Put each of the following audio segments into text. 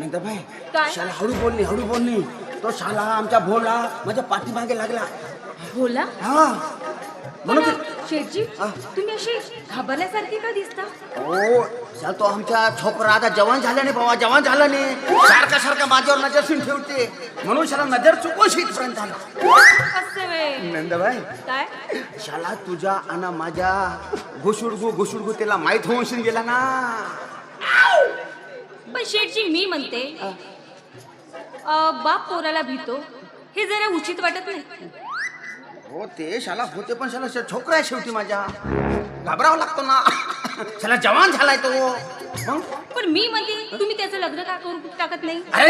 नंदबाई काय? शाला हळू बोलणी हळू बोलणी तो शाला आमच्या भोला माझ्या पाठीमागे लागला. बोला हा. म्हणून पण, ते- शेठजी हा. तुम्ही अशी घाबरल्यासारखी का दिसता? हो शाला तो आमच्या छोकरा आता जवान झाला नाही बाबा जवान झाला नाही. सारखा सारखा माझ्यावर नजर ठेवून ठेवते. म्हणून शाला नजर चुकून इथपर्यंत झाला असं वे. नंदबाई काय? शाला तुझ्या आणि माझ्या घुसुडगु घुसुडगु त्याला माहीत होऊन शिन गेला ना. पण शेठजी मी म्हणते अ, बाप पोराला भीतो हे जरा उचित वाटत नाही. हो ते शाला होते पण शाला शे- छोकरा आहे शेवटी माझ्या. घाबरावं लागतो ना. शाला जवान झालाय तो. मग? पण मी म्हणते तुम्ही त्याचं लग्न का करून टाकत नाही? अरे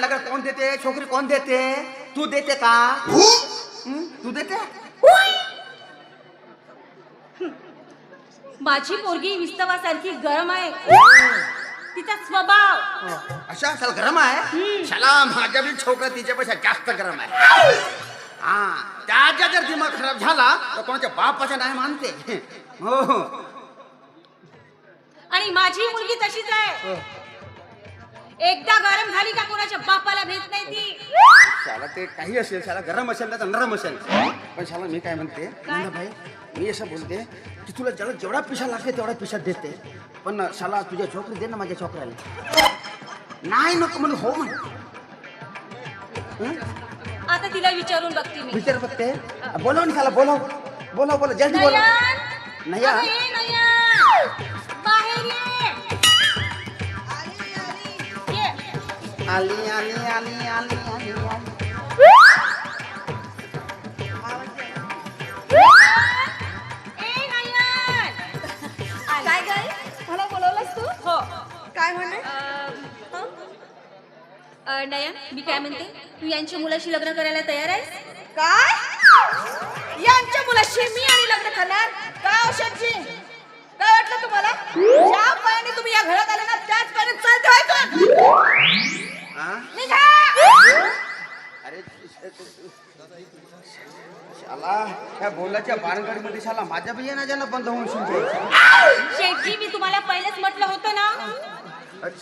लग्न कोण देते? छोकरी कोण देते? तू देते का? हं? तू देते? माझी पोरगी विस्तवासारखी गरम आहे. तिचा स्वभाव. अशा शाला गरम आहे? शाला माझ्या बी छोकरा तिच्यापेक्षा जास्त गरम आहे. हा त्याच्या जर दिमाग खराब झाला तर कोणाच्या बापाच्या नाही मानते. हो हो. आणि माझी मुलगी तशीच आहे. एकदा गरम झाली का कोणाच्या बापाला भेट नाही ती? शाला ते काही असेल शाला गरम असेल ना तर नरम असेल. पण शाला मी काय म्हणते? भाई मी असं बोलते की तुला ज्याला जेवढा पिशा लागते तेवढा पिशा देते. पण शाला तुझ्या छोकरी दे ना माझ्या छोकऱ्याला. नाही नको म्हणून हो म्हण. हं? आता तिला विचारून बघते मी. विचार बघते. बोलव ना शाला बोलव. बोलव बोलव. जल्दी बोलव. नयन! नया अगं ये नयन! बाहेर ये! ये. आली आली आली आली आली आली. मी काय म्हणते? तू यांच्या मुलाशी लग्न करायला तयार आहेस? काय? यांच्या मुलाशी मी आणि लग्न करणार? काय औषधजी? काय वाटलं तुम्हाला? ज्या पायाने तुम्ही या घरात आले ना त्याच पायाने चालते हा? निघा अरे शाला त्या बोलाच्या बारंगडीमध्ये शाला माझ्या बी येणं ज्यांना बंद होऊन शिंदे शेठजी मी तुम्हाला पहिलेच म्हटलं होतं ना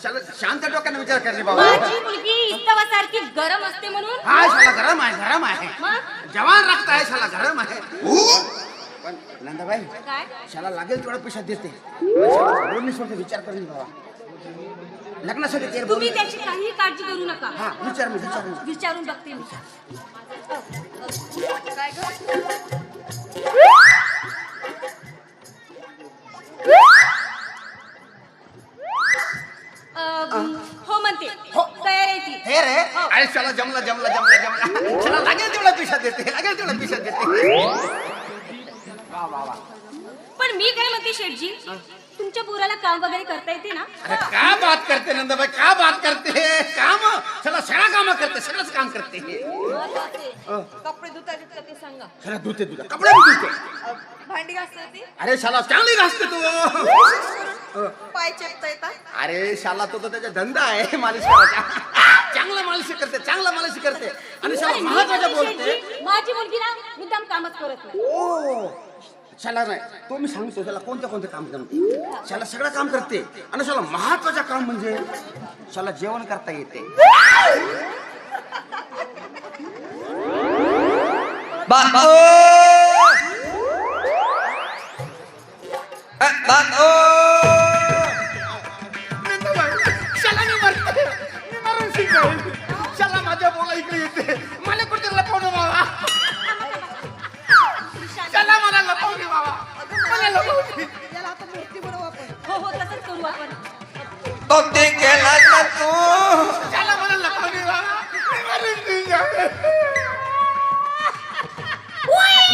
शाला शांत डोक्याने विचार करणे बाबा. माझी मुलगी इस्तवासारखी गरम असते म्हणून हा शाला गरम आहे गरम आहे. मग? जवान रक्त आहे शाला गरम आहे. पण नंदाबाई काय? शाला लागेल तेवढा पैसा देते. पण शाला सोडते विचार करेन बाबा. लग्नासाठी ते बोल तुम्ही त्याची काही काळजी करू नका. हा विचार मी विचार मी. विचारून बघते मी. काय ग? हो म्हणते. तयार आहे ती हे रे. अरे शाला जमला जमला जमला जमला. शाला लागेल तेवढा पैसा देते लागेल तेवढा पैसा देते. पण मी काय म्हणते शेठजी तुमच्या पोराला काम वगैरे करता येते ना? अरे का बात करते नंदाबाई का बात करते? काम? चला सगळा काम करते सगळंच काम करते. कपडे धुता ते सांगा. चला धुते तुझ्या कपडे बी धुते. भांडी घासता अरे शाला चांगली घासते तू. पाय चेपता येतात अरे शाला तो तर त्याचा धंदा आहे मालिश करायचा. चांगला मालिश करते चांगला मालिश करते. आणि शाला महत्वाचं बोलते. माझी मुलगी ना मुद्दाम कामच करत नाही. ओ शाला नाही तो मी सांगतो त्याला कोणतं कोणतं काम जमते शाला सगळं काम करते. आणि शाला महत्वाचं काम म्हणजे शाला जेवण करता येते. शाला मी मरते. मी मरून शिकेल शाला माझ्या बोला इकडे येते. मला कुठे लपवणं बाबा. शाला मला लपवणे बाबा. मला लपवणे याला आता मूर्ती बनवू आपण. हो हो तसंच करू आपण. कोणते केला का तू. शाला मला लपवणे बाबा. मी मरून शिकेल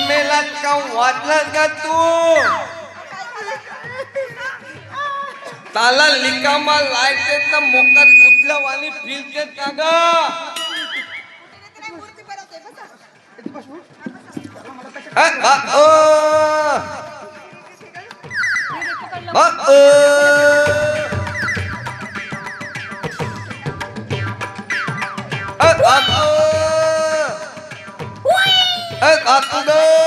मेला का वाटला का तू? ताला लिकामा लायते तर मोकात कुठल्या वाणी फिरते का ग अ. अ, अ, अ.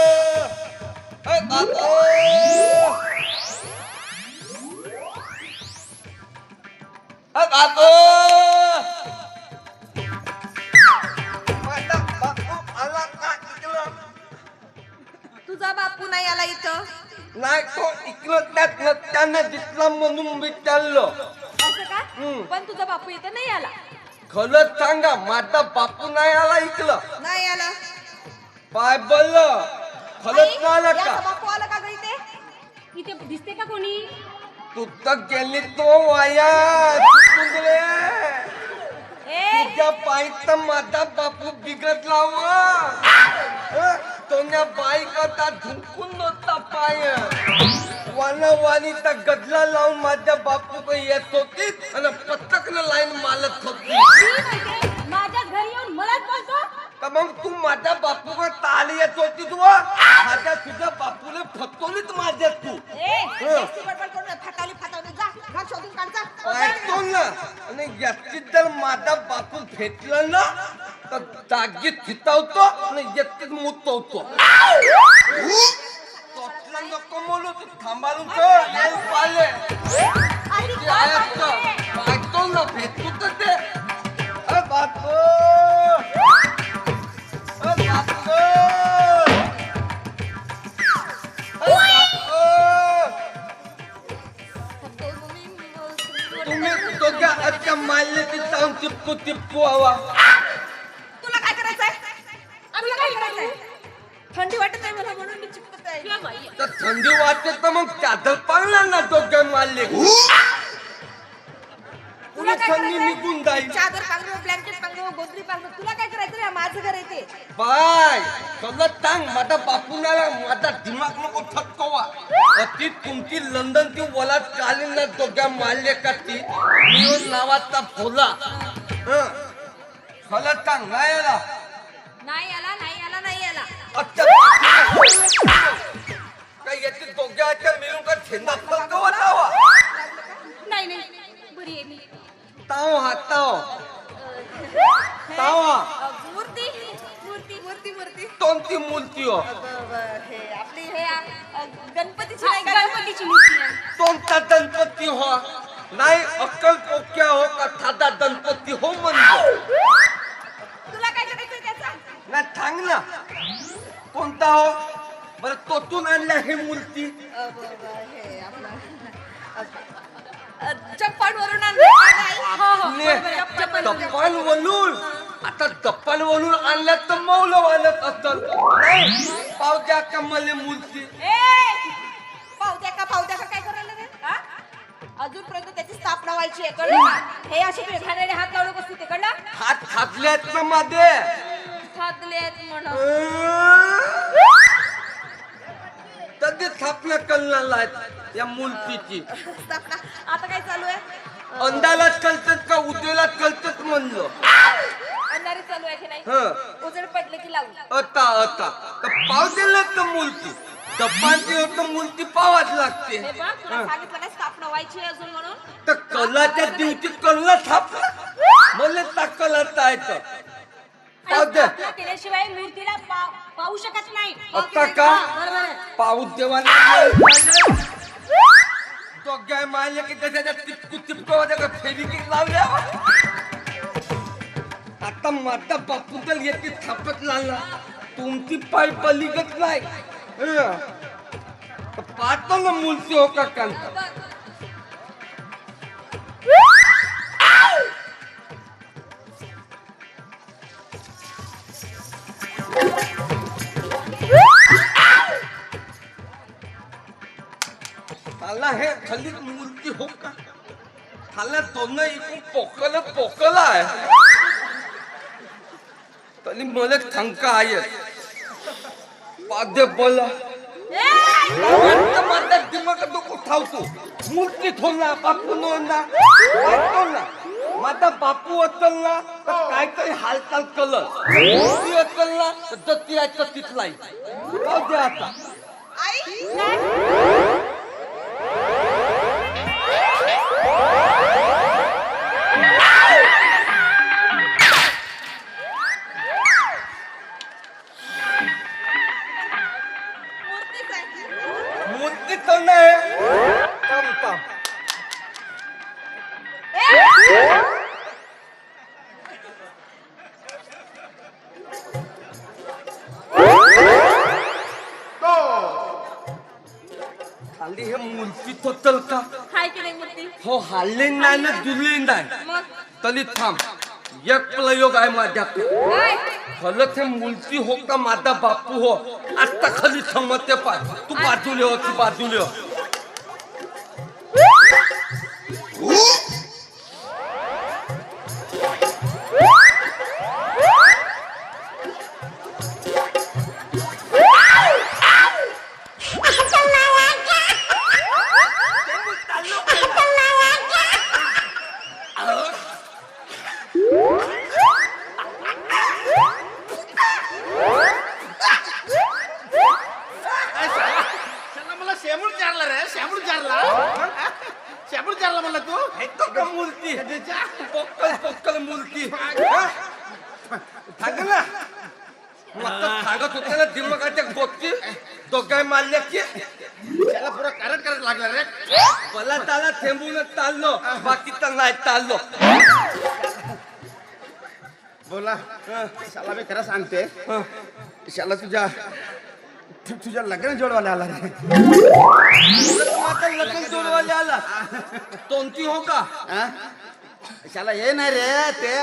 तू तर गेली तो वाया. ए. तुझ्या पायीत तर माझा बापू बिघडला वा तोन्या बाईक आता झुंकून नव्हता पाय. वान वाणीचा गजला लावून माझ्या बापू येत होती आणि पटकन लाईन मालत होती. तर मग तू माझ्या बापूवर ताली येत होती तू? माझ्या तुझ्या बापूला फतवलीत माझ्या तू. ऐकतो ना? आणि याच्यात जर माझा बापू भेटलं ना तर जागीत चितावतो आणि एकटीच मुतवतो. तोतला नको म्हणू तू थांबालून तर ऐकतो ना? भेटतो तर ते अच्छा मारले ते जाऊन टिपकू टिपकू हवा? तुला काय करायचंय? तुला काय करायचंय? थंडी वाटत आहे मला म्हणून मी चिपकत आहे. ये बाई. तर थंडी वाटते तर मग चादर पाळणार ना दोघ्या मारले तुला काय करायचंय? निघून जाईल. चादर पांघरू ब्लँकेट पांघरू गोदरी पांघरू तुला काय करायचं रे? माझं घर आहे ते. बाय. सगळं सांग माझा बापूनाला माझा दिमाग नको थक्कवा अति तुमची लंडन ती वला चालेल ना दोघ्या मारले का ती? मिळून नावाचा भोला. हं. सांग नाही आला. नाही आला नाही आला नाही आला. अच्छा. काय याचे दोघ्याच्या मिळून का छेंदा थक्कवा नाही नाही. बरी आहे मी. ताव हा ताव. ताव हा. अ, मूर्ती मूर्ती मूर्ती मूर्ती. कोणती मूर्ती हो. हे आपली हे गणपतीची नाही का? गणपतीची मूर्ती आहे. कोणता गणपती हो. नाही अक्कल पोक्या हो का साधा गणपती हो म्हणजे तुला काय करायचं त्याचा? नाही सांग ना. कोणता हो? बरं तोतून आणल्या ही मूर्ती. हे आपलं. का? हो हो. चप्पल. दप्पान वलून आता दप्पान वलून आणल्या तर मौल वालत असत नाही पावत्या कमले मूर्ती? ए पावत्या का पावत्या का? काय करायला रे? अजूनपर्यंत त्याची स्थापना व्हायची आहे कळलं का? हे असे घाण्याने हात लावू नकोस तिथे कळलं? हात खातल्यात ना मध्ये खातले आहेत म्हणून कधी स्थापना करणार आहेत या मूर्तीची स्थापना आता काय चालू आहे? अंदालात कळतात का उद्यालात कळतात म्हणलं? अंधारी चालू आहे की नाही? उजेड पडले की लावू. आता आता तर पाव दिलं तर मूर्ती दप्पांची तर मूर्ती पावाच लागते. हे बघ तुला सांगितलं नाही स्थापना व्हायची आहे अजून म्हणून. तर कलाच्या दिवशी कल्ला थापला मला त्या कलाचा येतं पाव आणि दे स्थापना केल्याशिवाय मूर्तीला पा- पाहू शकत नाही. आता का? बरोबर आहे. पाऊस देवाने दोघ्या मारले की त्याच्या टिपकू टिपकू का फेरी लावल्या आता माझा बापू तर येते थापत लागला. तुमची पाय पलीकच नाही. पाहतो ना मुलची हो का कांता. मला हे खाली मूर्ती हो का? खाल्ल्या दोन इकून पोकल पोकल आहे तरी मला शंका आहे पाद्य बोला माझा दिमाग ठावतो मूर्ती बापू माझा बापू अचल ना तर काहीतरी हालचाल कलर मूर्ती अचल ना तर जती आहे तर जाऊ दे आता। हो हल्ले नाही ना दुरले नाही मग तरी थांब. एक प्रयोग आहे माझ्याकडे काय खरंच हे मूर्ती हो का माझा बापू हो? आता खाली थांबते पाय तू बाजूले हो तू बाजूले हो तू येतो का मूर्ती पोक्कल पोक्कल मूर्ती थांब ना मग सांगत होते ना दिमागाच्या गोष्टी तो काय मारल्याची त्याला पुरा करट करत लागला रे मला त्याला थेंबून चाललो बाकी तर नाही चाललो बोला शाला मी खरं सांगते शाला तुझ्या तुझ्या लग्न जोडवाला आला रे. माझा लग्न जोडवाले आला. कोणती हो का? हा? शाला हे नाही रे ते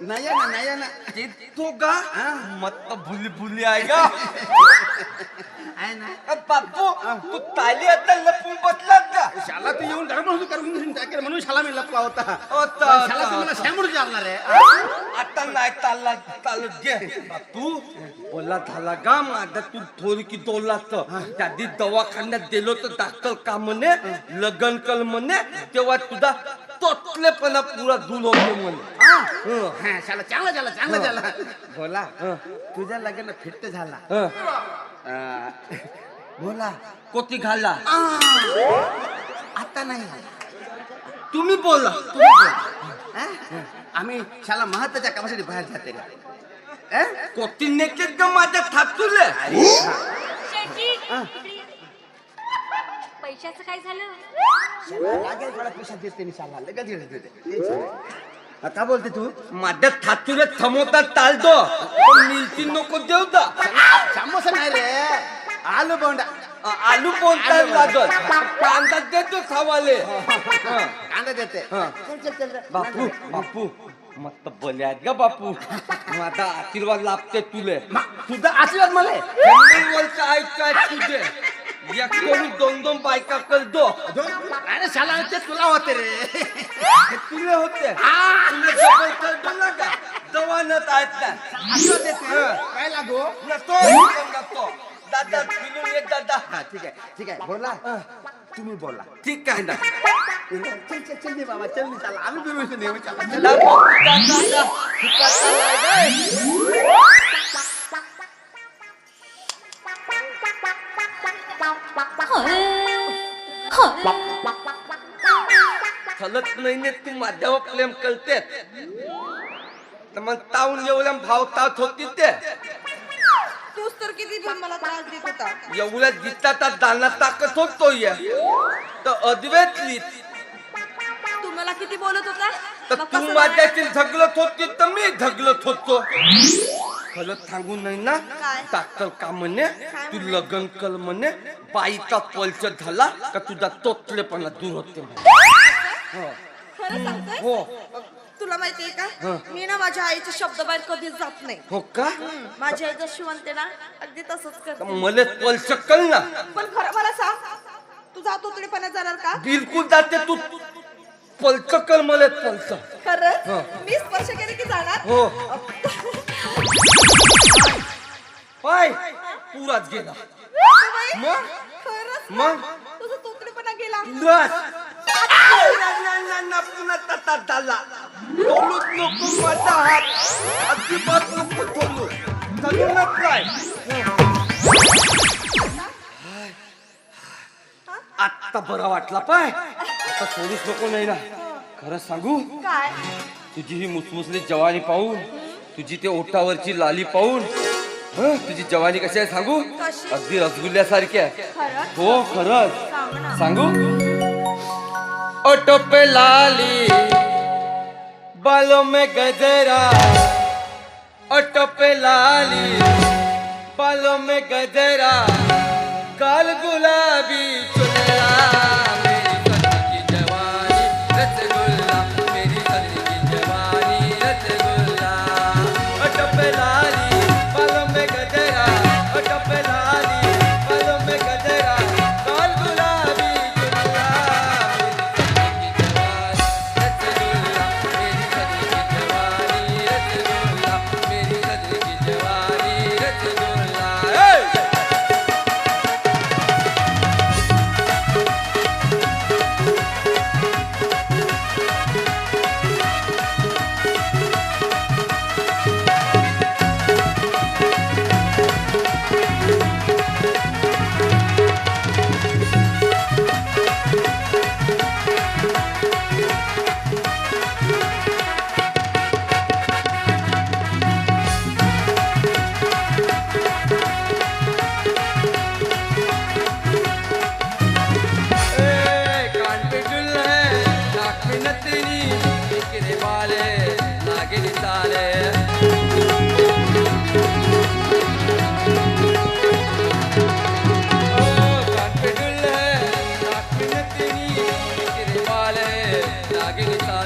नाही आहे ना नाही आहे ना ते तो का? मत भुली भुली आहे का? आहे ना. बापू तू ताली आता लपून बसलात का? शाला तू येऊन घर म्हणून करून टाकेल म्हणून शाला मी लपला होता शाला तू मला होता. शेमूळ चारला रे. आता नाही चालला चालत घे. बापू बोला झाला का? माझा तू थोडी की दोला त्या दिवशी दवाखान्यात गेलो तर डॉक्टर का म्हणे? लगन कल म्हणे? तेव्हा तुझा तोतलेपणा पुरा होतो म्हणे. हं. हा, शाला चांगला झाला चांगला झाला बोला हं. तुझ्या लग्न फिट्ट झाला हं. आ, बोला कोटी घाला आता नाही तुम्ही बोला तुम्ही बोला. हा? आम्ही शाला महत्त्वाच्या कामासाठी बाहेर जाते रे हा? कोटी नेकेत का माझ्या थातुले अरे हा. शेटजी इकडे ये. पैशाचं काय झालं शाला लागेल थोडा पैसा देते मी शाला लगेच देते, आता बोलते तू? माझ्या थातुले थमवता चालतो पण मिलती नको देऊ दा समोसा नाही रे. आलू बोंडा. आलू कोणता लागल. कांदा देतो खावाले. कांदा देते. हा. चल चल चल. रे. बापू बापू. मस्त बोले आहेत का बापू. माझा आशीर्वाद लाभते तुले. तुझा आशीर्वाद मला आहे. शंभरवरचं ऐकाय तुझे? एक करून दोन दोन बायका करतो. अरे शाला ते तुला होते रे. हे तुले होते? तुले डबल करतो का? जवानच आहेत ना देते काय लागो? ना तो पण लागतो. दादा फिरून ये दादा. हा ठीक आहे ठीक आहे. बोला. तुम्ही बोला. ठीक आहे ना. चल चल चल बाबा चल चला आम्ही फिरवू नेहमी चला चलत नाही तू माझ्यावर प्रेम करते तर मग ताऊन एवढ्या भाव तात होती ते. तूच तर किती पण मला त्रास देत होता. एवढ्या जिताचा दाना ताकद होतो या. तर अद्वैतली तू मला किती बोलत होता? तर मग तू कसं माझ्याशी झगलत होती तर मी झगलत होतो. खरं सांगू नाही ना. काय? डॉक्टर का म्हणे? तू लग्न कर म्हणे. बाईचा पलच झाला का तुझा तोतलेपणा दूर होते. हो. खरं सांगतोय हो. तुला माहितीये का. मी ना माझ्या आईच्या शब्द बाहेर कधीच जात नाही. हो का? माझी आई जशी म्हणते ना अगदी तसंच तर करते मला पलच कळ ना पण खरं मला सांग तू जातो तुडेपणा जाणार का? बिलकुल जाते तू. पलच कर मला पलच खरंच? हं. मी स्पर्श केले की जाणार? हो. पाय पुरात गेला. मग? खरंच ना? मग? तुझा तोतडेपणा गेला. बस. ना, ना, ना, ना, पुन्हा तसा झाला. बोलूच नको माझा हात. अजिबात नको बोलू. चालूनच काय आत्ता बरा वाटला पाय. आता सोडूच नको नाही ना खरं सांगू? काय? तुझी ही मुसमुसली जवानी पाहून तुझी ते ओठावरची लाली पाहून हं, तुझी जवानी कशी आहे सांगू? कशी? अगदी रसगुल्ल्यासारखी आहे. खरंच? हो खरंच. सांग ना. सांगू? ओटो पे लाली बालों में गजरा. ओटो पे लाली बालों में गजरा. गाल गुलाबी नथनी नागिनी वाले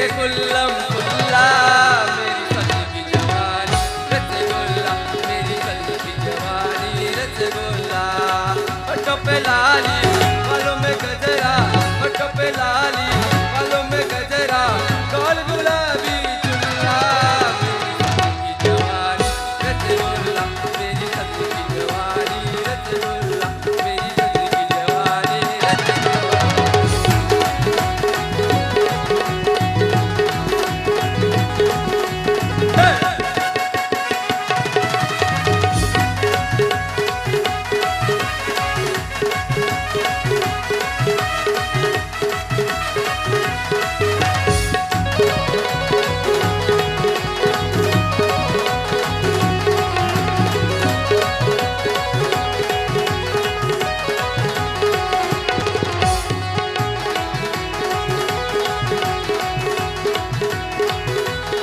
के गुल्लम गुल्ला मेरी कल्बी जवानी रसगुल्ला मेरी कल्बी जवानी रसगुल्ला टपे लाली मालूम गजरा टपे लाली।